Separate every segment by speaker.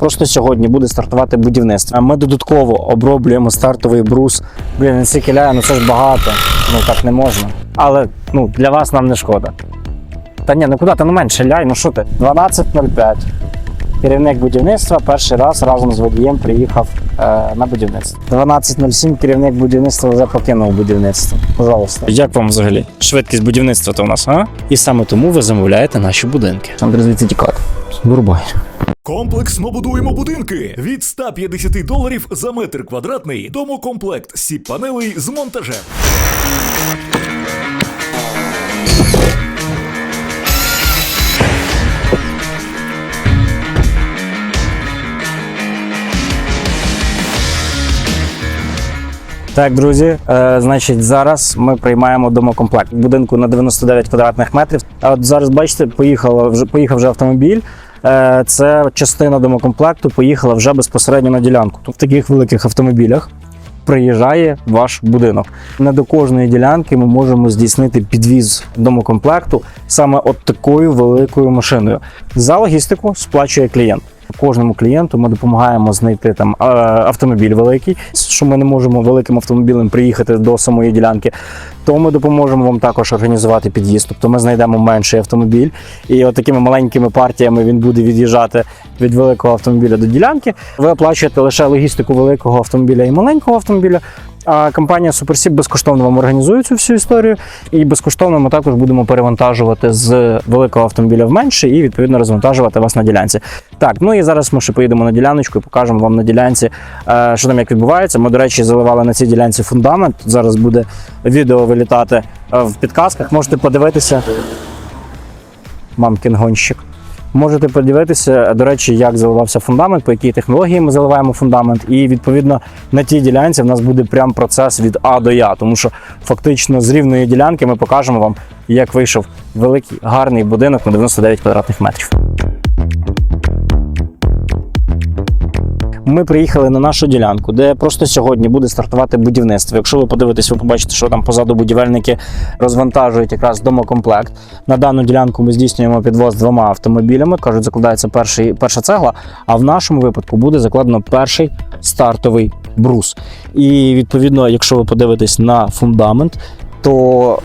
Speaker 1: просто сьогодні буде стартувати будівництво. А Ми додатково оброблюємо стартовий брус. Блін, не стільки ляє, ну це ж багато. Ну так не можна. Але ну для вас нам не шкода. Та ні, ну куди ти ну менше ляй, ну що ти? 12.05. Керівник будівництва перший раз разом з водієм приїхав е, на будівництво. 12.07 керівник будівництва вже покинув будівництво. Пожалуйста. Як вам взагалі? Швидкість будівництва то у нас, а? І саме тому ви замовляєте наші будинки. Андрій звідси тікати. Вирубай.
Speaker 2: Комплексно будуємо будинки від 150 доларів за метр квадратний. Домокомплект сіп панелей з монтажем.
Speaker 1: Так, друзі, е, значить, зараз ми приймаємо домокомплект будинку на 99 квадратних метрів. А от зараз бачите, поїхала вже поїхав вже автомобіль. Е, це частина домокомплекту. Поїхала вже безпосередньо на ділянку. В таких великих автомобілях приїжджає ваш будинок. Не до кожної ділянки ми можемо здійснити підвіз домокомплекту саме от такою великою машиною. За логістику сплачує клієнт. Кожному клієнту ми допомагаємо знайти там е, автомобіль великий, що ми не можемо великим автомобілем приїхати до самої ділянки. То ми допоможемо вам також організувати під'їзд. Тобто ми знайдемо менший автомобіль, і от такими маленькими партіями він буде від'їжджати від великого автомобіля до ділянки. Ви оплачуєте лише логістику великого автомобіля і маленького автомобіля. А компанія Суперсіп безкоштовно вам організує цю всю історію, і безкоштовно ми також будемо перевантажувати з великого автомобіля в менший і відповідно розвантажувати вас на ділянці. Так, ну і зараз ми ще поїдемо на діляночку і покажемо вам на ділянці, е, що там як відбувається. Ми, до речі, заливали на цій ділянці фундамент. Тут зараз буде відео вилітати е, в підказках. Можете подивитися. Мамкін гонщик. Можете подивитися, до речі, як заливався фундамент, по якій технології ми заливаємо фундамент, і відповідно на тій ділянці в нас буде прям процес від А до Я, тому що фактично з рівної ділянки ми покажемо вам, як вийшов великий гарний будинок на 99 квадратних метрів. Ми приїхали на нашу ділянку, де просто сьогодні буде стартувати будівництво. Якщо ви подивитесь, ви побачите, що там позаду будівельники розвантажують якраз домокомплект. На дану ділянку ми здійснюємо підвоз двома автомобілями. кажуть, закладається перший, перша цегла. А в нашому випадку буде закладено перший стартовий брус. І відповідно, якщо ви подивитесь на фундамент, то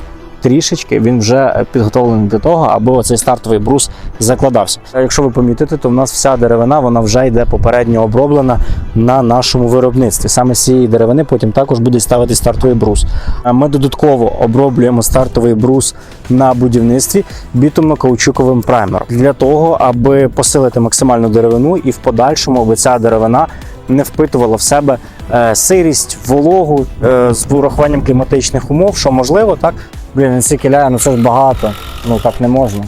Speaker 1: трішечки він вже підготовлений до того, аби цей стартовий брус закладався. А Якщо ви помітите, то в нас вся деревина вона вже йде попередньо оброблена на нашому виробництві. Саме з цієї деревини потім також буде ставити стартовий брус. Ми додатково оброблюємо стартовий брус на будівництві бітумно-каучуковим праймером для того, аби посилити максимальну деревину і в подальшому аби ця деревина не впитувала в себе е, сирість, вологу е, з урахуванням кліматичних умов, що можливо, так. Блін, стільки ляє, ну це ж багато. Ну так не можна.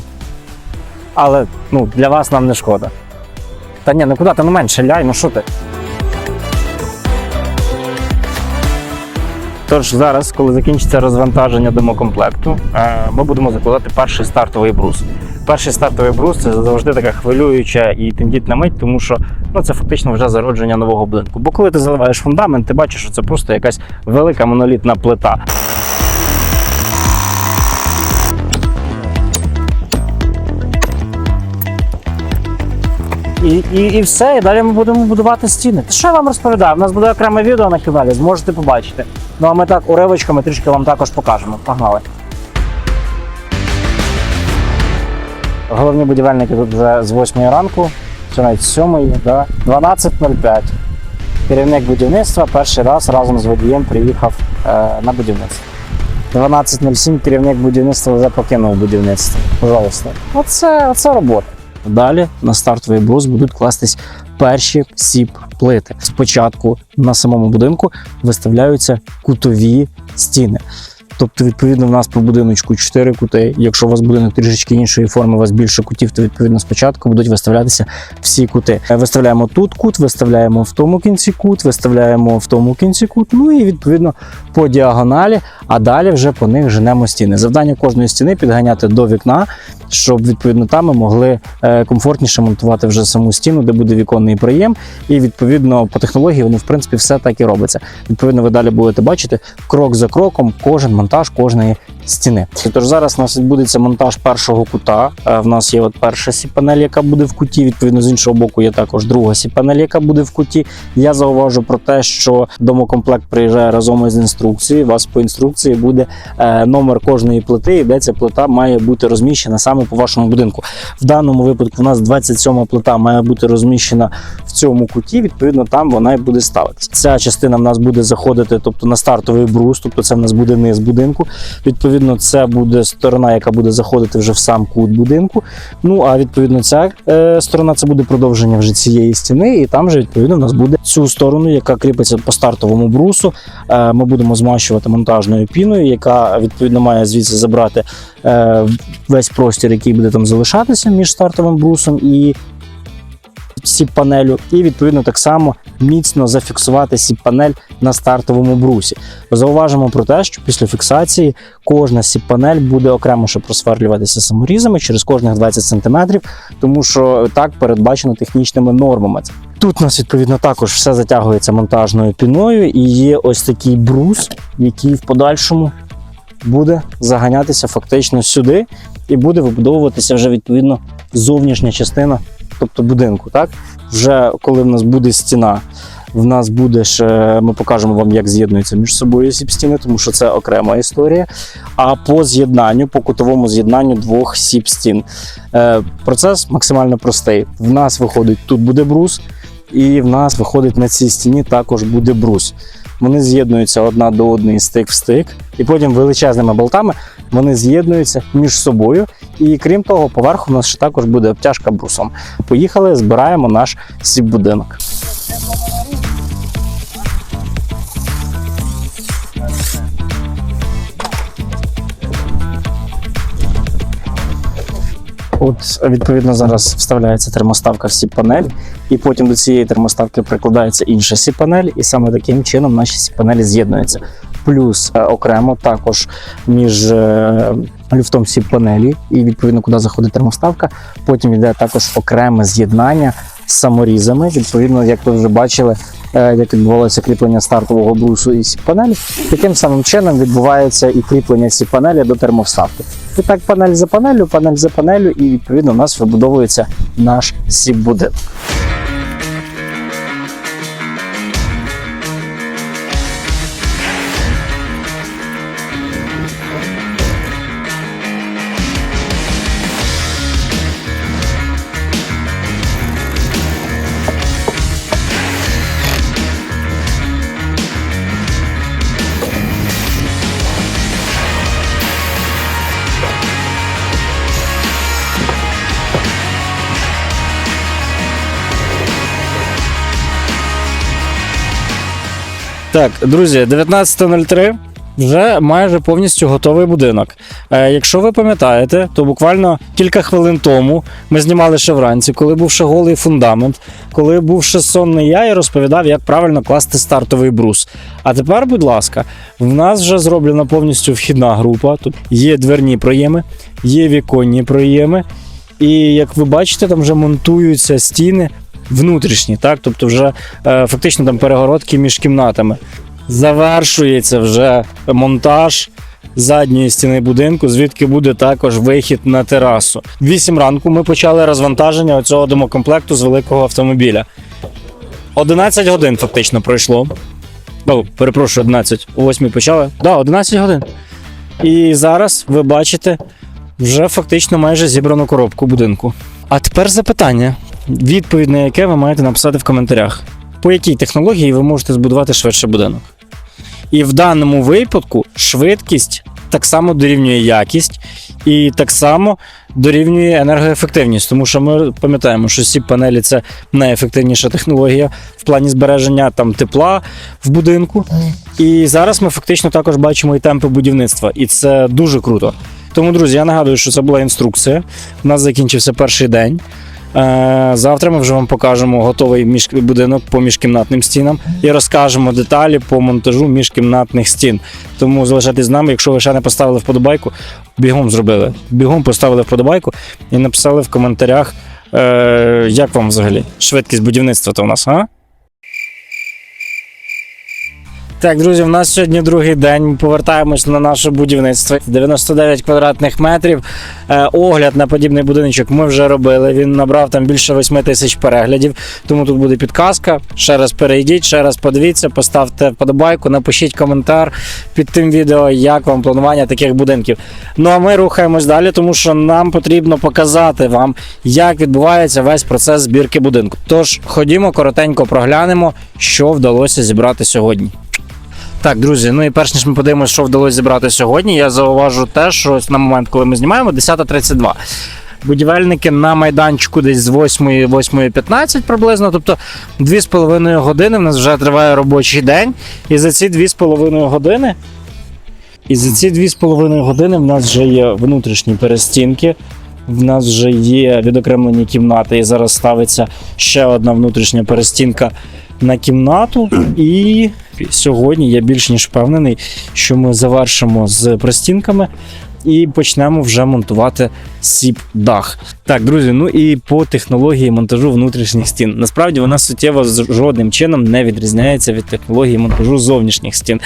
Speaker 1: Але ну, для вас нам не шкода. Та ні, ну куди ти ну менше ляй, ну що ти? Тож зараз, коли закінчиться розвантаження домокомплекту, е, ми будемо закладати перший стартовий брус. Перший стартовий брус це завжди така хвилююча і тендітна мить, тому що ну, це фактично вже зародження нового будинку. Бо коли ти заливаєш фундамент, ти бачиш, що це просто якась велика монолітна плита. І, і, і все, і далі ми будемо будувати стіни. Та що я вам розповідаю? У нас буде окреме відео на каналі, зможете побачити. Ну а ми так уривочками трішки вам також покажемо. Погнали. Головні будівельники тут вже з 8 ранку, чи навіть з 7, да? 12.05. Керівник будівництва перший раз разом з водієм приїхав е, на будівництво. 12.07 керівник будівництва вже покинув будівництво. Пожалуйста. Оце, оце робота. Далі на стартовий брус будуть кластись перші сіп плити. Спочатку на самому будинку виставляються кутові стіни. Тобто, відповідно, в нас по будиночку 4 кути. Якщо у вас будинок трішечки іншої форми, у вас більше кутів, то відповідно спочатку будуть виставлятися всі кути. Е, Виставляємо тут кут, виставляємо в тому кінці кут, виставляємо в тому кінці кут. Ну і відповідно по діагоналі, а далі вже по них женемо стіни. Завдання кожної стіни підганяти до вікна, щоб відповідно там ми могли е, комфортніше монтувати вже саму стіну, де буде віконний проєм. І відповідно по технології воно в принципі все так і робиться. Відповідно, ви далі будете бачити крок за кроком кожен монтаж кожної стіни. Тож зараз у нас відбудеться монтаж першого кута. Е, В нас є от перша сіп-панель, яка буде в куті. Відповідно, з іншого боку є також друга сіп-панель, яка буде в куті. Я зауважу про те, що домокомплект приїжджає разом із інструкцією. У вас по інструкції буде е, номер кожної плити, і де ця плита має бути розміщена саме по вашому будинку. В даному випадку у нас 27 плита має бути розміщена в цьому куті. Відповідно, там вона і буде ставитися. Ця частина в нас буде заходити, тобто на стартовий брус, тобто це в нас буде низ будинку. Відповідно, це буде сторона, яка буде заходити вже в сам кут будинку. Ну а відповідно, ця е, сторона це буде продовження вже цієї стіни, і там же відповідно у нас буде цю сторону, яка кріпиться по стартовому брусу. Е, ми будемо змащувати монтажною піною, яка відповідно має звідси забрати е, весь простір, який буде там залишатися між стартовим брусом і сіп-панелю, і відповідно так само міцно зафіксувати сіп-панель на стартовому брусі. Зауважимо про те, що після фіксації кожна сіп-панель буде окремо ще просверлюватися саморізами через кожних 20 см, тому що так передбачено технічними нормами. Тут у нас відповідно також все затягується монтажною піною, і є ось такий брус, який в подальшому буде заганятися фактично сюди, і буде вибудовуватися вже відповідно зовнішня частина, тобто будинку. Так вже коли в нас буде стіна. В нас буде ще, ми покажемо вам, як з'єднуються між собою сіп-стіни, тому що це окрема історія. А по з'єднанню, по кутовому з'єднанню двох сіп-стін. Е, процес максимально простий. В нас виходить тут буде брус, і в нас виходить на цій стіні також буде брус. Вони з'єднуються одна до одної стик в стик, і потім величезними болтами вони з'єднуються між собою. І крім того, поверху у нас ще також буде обтяжка брусом. Поїхали, збираємо наш сіп-будинок. От відповідно зараз вставляється термоставка в сіп-панель, і потім до цієї термоставки прикладається інша сіп-панель, і саме таким чином наші сіп-панелі з'єднуються. Плюс е, окремо також між е, люфтом сіп-панелі і відповідно куди заходить термоставка. Потім йде також окреме з'єднання з саморізами. Відповідно, як ви вже бачили, е, як відбувалося кріплення стартового брусу і сіп-панелі, таким самим чином відбувається і кріплення сіп-панелі до термовставки. І так панель за панелю, панель за панелю, і відповідно у нас вибудовується наш сіп-будинок. Так, друзі, 19.03. Вже майже повністю готовий будинок. Е, якщо ви пам'ятаєте, то буквально кілька хвилин тому ми знімали ще вранці, коли був ще голий фундамент, коли був ще сонний я і розповідав, як правильно класти стартовий брус. А тепер, будь ласка, в нас вже зроблена повністю вхідна група. Тут є дверні проєми, є віконні проєми. І як ви бачите, там вже монтуються стіни внутрішні, так? Тобто, вже е, фактично там перегородки між кімнатами. Завершується вже монтаж задньої стіни будинку, звідки буде також вихід на терасу. Вісім ранку ми почали розвантаження цього домокомплекту з великого автомобіля. 11 годин фактично пройшло. О, перепрошую, 11. О 8 почали. Так, да, 11 годин. І зараз ви бачите вже фактично майже зібрану коробку будинку. А тепер запитання, відповідь на яке ви маєте написати в коментарях. По якій технології ви можете збудувати швидше будинок? І в даному випадку швидкість так само дорівнює якість і так само дорівнює енергоефективність, тому що ми пам'ятаємо, що сіп панелі це найефективніша технологія в плані збереження там тепла в будинку. І зараз ми фактично також бачимо і темпи будівництва, і це дуже круто. Тому, друзі, я нагадую, що це була інструкція. У нас закінчився перший день. Е, Завтра ми вже вам покажемо готовий будинок по міжкімнатним стінам і розкажемо деталі по монтажу міжкімнатних стін. Тому залишайтесь з нами. Якщо ви ще не поставили вподобайку, бігом зробили. Бігом поставили вподобайку і написали в коментарях, е, як вам взагалі швидкість будівництва то у нас, а? Так, друзі, в нас сьогодні другий день. Ми повертаємось на наше будівництво. 99 квадратних метрів. Е, огляд на подібний будиночок ми вже робили. Він набрав там більше 8 тисяч переглядів. Тому тут буде підказка. Ще раз перейдіть, ще раз подивіться, поставте вподобайку, напишіть коментар під тим відео, як вам планування таких будинків. Ну а ми рухаємось далі, тому що нам потрібно показати вам, як відбувається весь процес збірки будинку. Тож ходімо коротенько проглянемо, що вдалося зібрати сьогодні. Так, друзі, ну і перш ніж ми подивимося, що вдалося зібрати сьогодні, я зауважу те, що на момент, коли ми знімаємо, 10.32. Будівельники на майданчику десь з 8, 8.15 приблизно, тобто 2,5 години в нас вже триває робочий день. І за ці 2,5 години. І за ці 2,5 години в нас вже є внутрішні перестінки. В нас вже є відокремлені кімнати, і зараз ставиться ще одна внутрішня перестінка на кімнату. І сьогодні я більш ніж впевнений, що ми завершимо з простінками і почнемо вже монтувати сіп-дах. Так, друзі, ну і по технології монтажу внутрішніх стін. Насправді вона суттєво жодним чином не відрізняється від технології монтажу зовнішніх стін.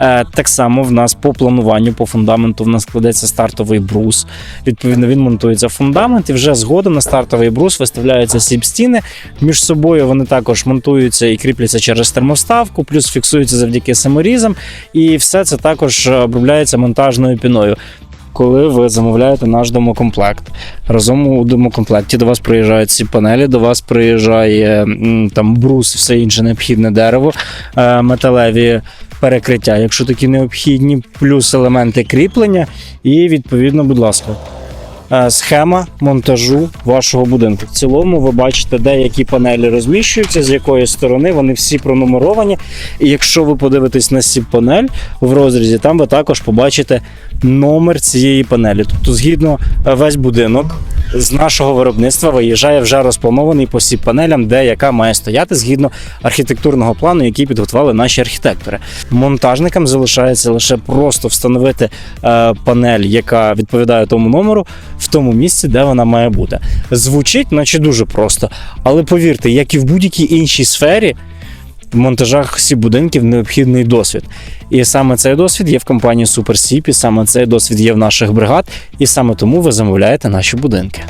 Speaker 1: Е, так само в нас по плануванню, по фундаменту, в нас складеться стартовий брус. Відповідно, він монтується фундамент, і вже згодом на стартовий брус виставляються сіп-стіни. Між собою вони також монтуються і кріпляться через термоставку, плюс фіксуються завдяки саморізам. І все це також обробляється монтажною піною. Коли ви замовляєте наш домокомплект, разом у домокомплекті до вас приїжджають ці панелі, до вас приїжджає там брус, все інше необхідне дерево, е, металеві перекриття, якщо такі необхідні, плюс елементи кріплення, і відповідно, будь ласка. Е, Схема монтажу вашого будинку. В цілому ви бачите, де які панелі розміщуються, з якої сторони вони всі пронумеровані. І якщо ви подивитесь на сіп панель в розрізі, там ви також побачите номер цієї панелі. Тобто, згідно е, весь будинок з нашого виробництва виїжджає вже розпланований по сіп панелям, де яка має стояти згідно архітектурного плану, який підготували наші архітектори. Монтажникам залишається лише просто встановити е, панель, яка відповідає тому номеру, в тому місці, де вона має бути. Звучить, наче дуже просто, але повірте, як і в будь-якій іншій сфері. В монтажах всіх будинків необхідний досвід. І саме цей досвід є в компанії SuperSip, і саме цей досвід є в наших бригад, і саме тому ви замовляєте наші будинки.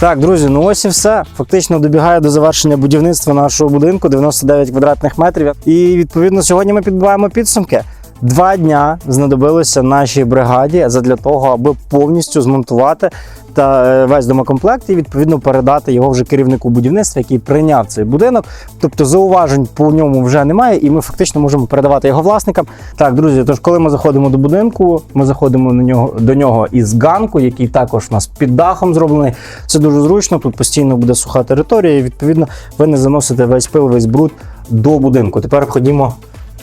Speaker 1: Так, друзі, ну ось і все. Фактично добігає до завершення будівництва нашого будинку 99 квадратних метрів. І відповідно сьогодні ми підбиваємо підсумки. Два дня знадобилося нашій бригаді задля того, аби повністю змонтувати та е, весь домокомплект і відповідно передати його вже керівнику будівництва, який прийняв цей будинок. Тобто зауважень по ньому вже немає, і ми фактично можемо передавати його власникам. Так, друзі, тож коли ми заходимо до будинку, ми заходимо на нього до нього із ганку, який також у нас під дахом зроблений. Це дуже зручно. Тут постійно буде суха територія, і відповідно ви не заносите весь пил, весь бруд до будинку. Тепер ходімо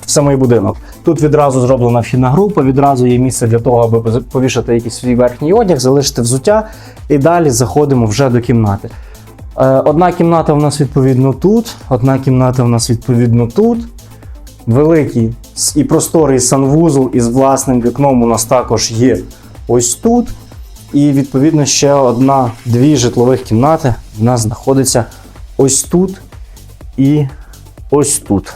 Speaker 1: в самий будинок. Тут відразу зроблена вхідна група, відразу є місце для того, аби повішати якийсь свій верхній одяг, залишити взуття, і далі заходимо вже до кімнати. Е, Одна кімната у нас відповідно тут, одна кімната у нас відповідно тут. Великий і просторий санвузол із власним вікном у нас також є ось тут. І відповідно ще одна-дві житлових кімнати в нас знаходиться ось тут і ось тут.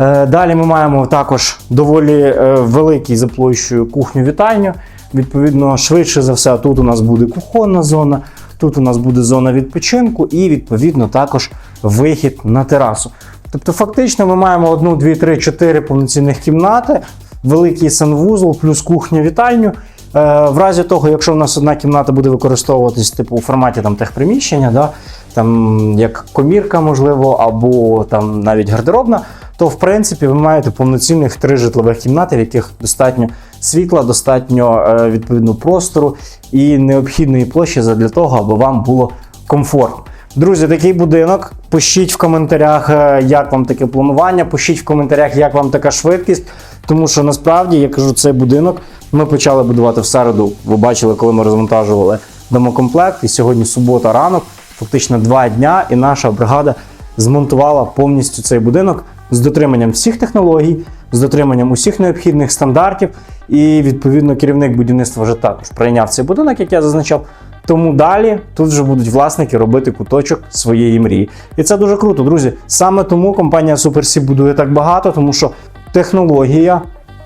Speaker 1: Е, Далі ми маємо також доволі е, великий за площею кухню-вітальню. Відповідно, швидше за все, тут у нас буде кухонна зона, тут у нас буде зона відпочинку і, відповідно, також вихід на терасу. Тобто, фактично, ми маємо одну, дві, три, чотири повноцінних кімнати, великий санвузол, плюс кухню-вітальню. Е, В разі того, якщо в нас одна кімната буде використовуватись типу у форматі там техприміщення, да, там як комірка, можливо, або там навіть гардеробна, то в принципі ви маєте повноцінних три житлових кімнати, в яких достатньо світла, достатньо е, відповідно простору і необхідної площі для того, аби вам було комфортно. Друзі, такий будинок. Пишіть в коментарях, е, як вам таке планування. Пишіть в коментарях, як вам така швидкість. Тому що насправді я кажу, цей будинок ми почали будувати в середу. Ви бачили, коли ми розвантажували домокомплект. І сьогодні субота ранок, фактично два дня, і наша бригада змонтувала повністю цей будинок. З дотриманням всіх технологій, з дотриманням усіх необхідних стандартів. І відповідно керівник будівництва вже також прийняв цей будинок, як я зазначав. Тому далі тут вже будуть власники робити куточок своєї мрії. І це дуже круто, друзі. Саме тому компанія SuperSea будує так багато, тому що технологія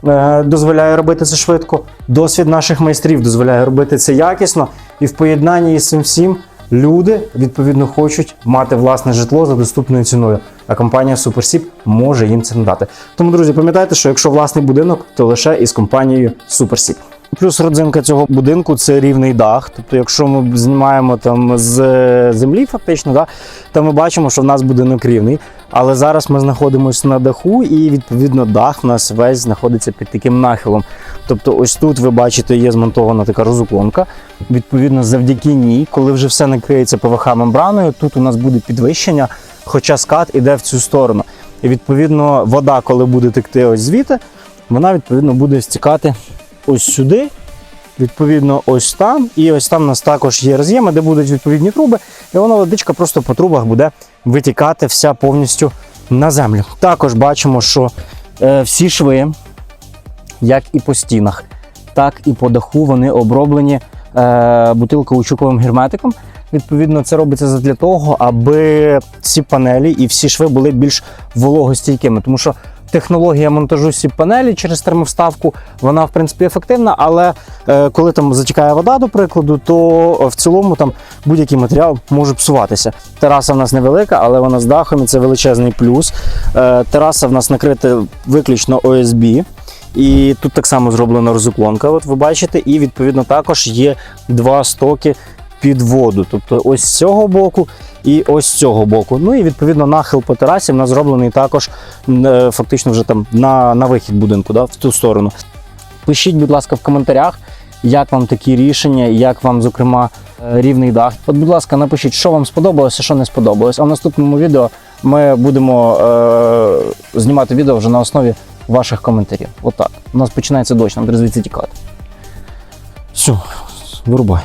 Speaker 1: е, дозволяє робити це швидко. Досвід наших майстрів дозволяє робити це якісно. І в поєднанні із цим всім люди відповідно хочуть мати власне житло за доступною ціною. А компанія SuperSip може їм це надати. Тому, друзі, пам'ятайте, що якщо власний будинок, то лише із компанією SuperSip. Плюс родзинка цього будинку це рівний дах. Тобто, якщо ми знімаємо там з е, землі, фактично, да, то ми бачимо, що в нас будинок рівний. Але зараз ми знаходимося на даху, і відповідно дах в нас весь знаходиться під таким нахилом. Тобто, ось тут ви бачите, є змонтована така розуклонка. Відповідно, завдяки ній, коли вже все накриється ПВХ мембраною, тут у нас буде підвищення, хоча скат іде в цю сторону. І відповідно, вода, коли буде текти ось звідти, вона відповідно буде стікати ось сюди. Відповідно, ось там, і ось там у нас також є роз'єми, де будуть відповідні труби, і воно водичка просто по трубах буде витікати вся повністю на землю. Також бачимо, що е, всі шви, як і по стінах, так і по даху, вони оброблені е, бутилкоучуковим герметиком. Відповідно, це робиться для того, аби ці панелі і всі шви були більш вологостійкими, тому що технологія монтажу сіп панелі через термовставку, вона в принципі ефективна, але е, коли там затікає вода, до прикладу, то в цілому там будь-який матеріал може псуватися. Тераса в нас невелика, але вона з дахом і це величезний плюс. Е, тераса в нас накрита виключно ОСБ. І тут так само зроблена розуклонка, от ви бачите, і відповідно також є два стоки під воду. Тобто ось з цього боку і ось з цього боку. Ну і відповідно нахил по терасі в нас зроблений також е, фактично вже там на, на вихід будинку, да, в ту сторону. Пишіть, будь ласка, в коментарях, як вам такі рішення, як вам, зокрема, е, рівний дах. От, будь ласка, напишіть, що вам сподобалося, що не сподобалось. А в наступному відео ми будемо е, знімати відео вже на основі ваших коментарів. Отак. У нас починається дощ, нам треба звідси тікати. Все, вирубай.